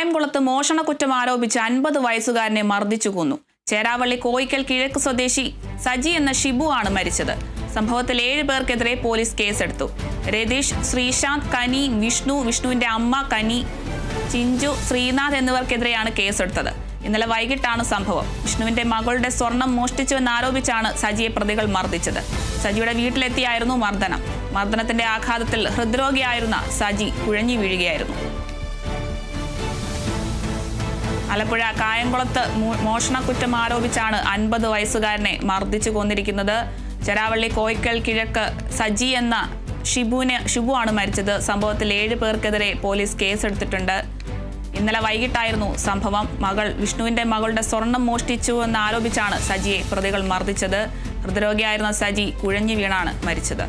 കായംകുളത്ത് മോഷണക്കുറ്റം ആരോപിച്ച് അൻപത് വയസ്സുകാരനെ മർദ്ദിച്ചു കൊന്നു. ചേരാവള്ളി കോയിക്കൽ കിഴക്ക് സ്വദേശി സജി എന്ന ഷിബു ആണ് മരിച്ചത്. സംഭവത്തിൽ ഏഴ് പേർക്കെതിരെ പോലീസ് കേസെടുത്തു. രതീഷ് ശ്രീശാന്ത് കനി വിഷ്ണു വിഷ്ണുവിന്റെ അമ്മ കനി ചിഞ്ചു ശ്രീനാഥ് എന്നിവർക്കെതിരെയാണ് കേസെടുത്തത്. ഇന്നലെ വൈകിട്ടാണ് സംഭവം. വിഷ്ണുവിന്റെ മകളുടെ സ്വർണം മോഷ്ടിച്ചുവെന്നാരോപിച്ചാണ് സജിയെ പ്രതികൾ മർദ്ദിച്ചത്. സജിയുടെ വീട്ടിലെത്തിയായിരുന്നു മർദ്ദനം. മർദ്ദനത്തിന്റെ ആഘാതത്തിൽ ഹൃദ്രോഗിയായിരുന്ന സജി കുഴഞ്ഞു വീഴുകയായിരുന്നു. ആലപ്പുഴ കായംകുളത്ത് മോഷണ മോഷണക്കുറ്റം ആരോപിച്ചാണ് അൻപത് വയസ്സുകാരനെ മർദ്ദിച്ചു കൊന്നിരിക്കുന്നത്. ചെരാവള്ളി കോയിക്കൽ കിഴക്ക് സജി എന്ന ഷിബുവിന് ഷിബു ആണ് മരിച്ചത്. സംഭവത്തിൽ ഏഴ് പേർക്കെതിരെ പോലീസ് കേസെടുത്തിട്ടുണ്ട്. ഇന്നലെ വൈകിട്ടായിരുന്നു സംഭവം. മകൾ വിഷ്ണുവിന്റെ മകളുടെ സ്വർണം മോഷ്ടിച്ചു എന്ന് ആരോപിച്ചാണ് സജിയെ പ്രതികൾ മർദ്ദിച്ചത്. ഹൃദ്രോഗിയായിരുന്ന സജി കുഴഞ്ഞു വീണാണ് മരിച്ചത്.